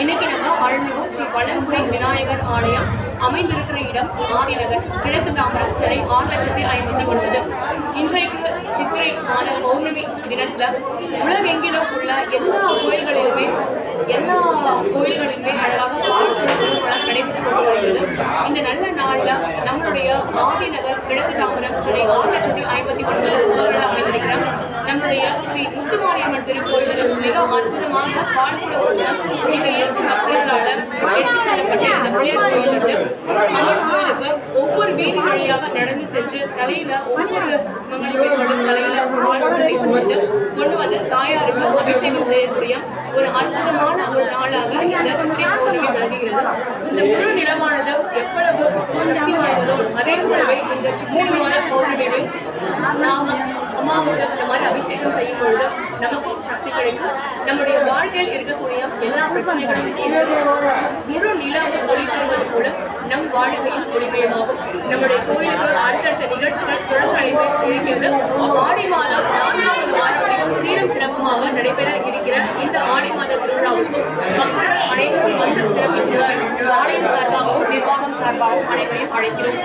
இன்னைக்கு நம்ம அருள்மிகு ஸ்ரீ வளர்முறை விநாயகர் ஆலயம் அமைந்திருக்கிற இடம் ஆதிநகர் கிழக்கு தாம்பரம் சென்னை ஆறு லட்சத்தி ஐம்பத்தி ஒன்பது. இன்றைக்கு சித்திரை மாத பௌர்ணமி தினத்துல உலகெங்கிலும் உள்ள எல்லா கோயில்களிலுமே எல்லா கோயில்களிலுமே அழகாக பால் திருவிழாக்கள் நடைபெற்று கொண்டு வருகிறது இந்த நல்ல நாளில் நம்மளுடைய ஆதிநகர் கிழக்கு தாம்பரம் சென்னை ஆறு லட்சத்தி ஐம்பத்தி ஒன்பது புகழ்கள் அமைந்திருக்கிறார் நம்முடைய ஸ்ரீ முத்துமாரியம்மன் திருக்கோயிலிலும் அற்புதமாக பால்குட ஊர்வலம் இங்க இருக்கும் மக்களால எடுத்து செல்லப்பட்ட இந்த பிள்ளையார் அம்மன் கோயிலுக்கு ஒவ்வொரு வீதி வழியாக நடந்து சென்று தலையில ஒவ்வொரு சுமங்கலி தலையில பால் சுமந்து கொண்டு வந்து தாயாருக்கு அபிஷேகம் செய்யக்கூடிய ஒரு அற்புதமான ஒரு நாளாக இந்த சித்திரை பௌர்ணமி விளங்குகிறது இந்த முழு நிலமானது எவ்வளவு சக்தி வாய்ந்ததோ அதே போலவே இந்த சித்திரை மாத பௌர்ணமியில் நாம அம்மாவுக்கு இந்த மாதிரி அபிஷேகம் செய்யும் பொழுது நமக்கும் சக்தி கிடைக்கும். நம்முடைய வாழ்க்கையில் இருக்கக்கூடிய எல்லா பிரச்சனைகளும் முழு நிலவு ஒளி பெறுவது போல நம் வாழ்க்கையில் ஒளிமயமாகும். நம்முடைய கோயிலுக்கு அடுத்தடுத்த நிகழ்ச்சிகள் தொடர்ந்து இருக்கிறது ஆடி மாதம் நான்காவது வாரம் மிகவும் சீரும் சிறப்புமாக நடைபெற இருக்கிற இந்த ஆடி மாத திருவிழாவுக்கும் மக்கள் அனைவரும் வந்து சிறப்பிக்குமாறு ஆலயம் சார்பாகவும் நிர்வாகம் சார்பாகவும் அனைவரையும் அழைக்கிறோம்.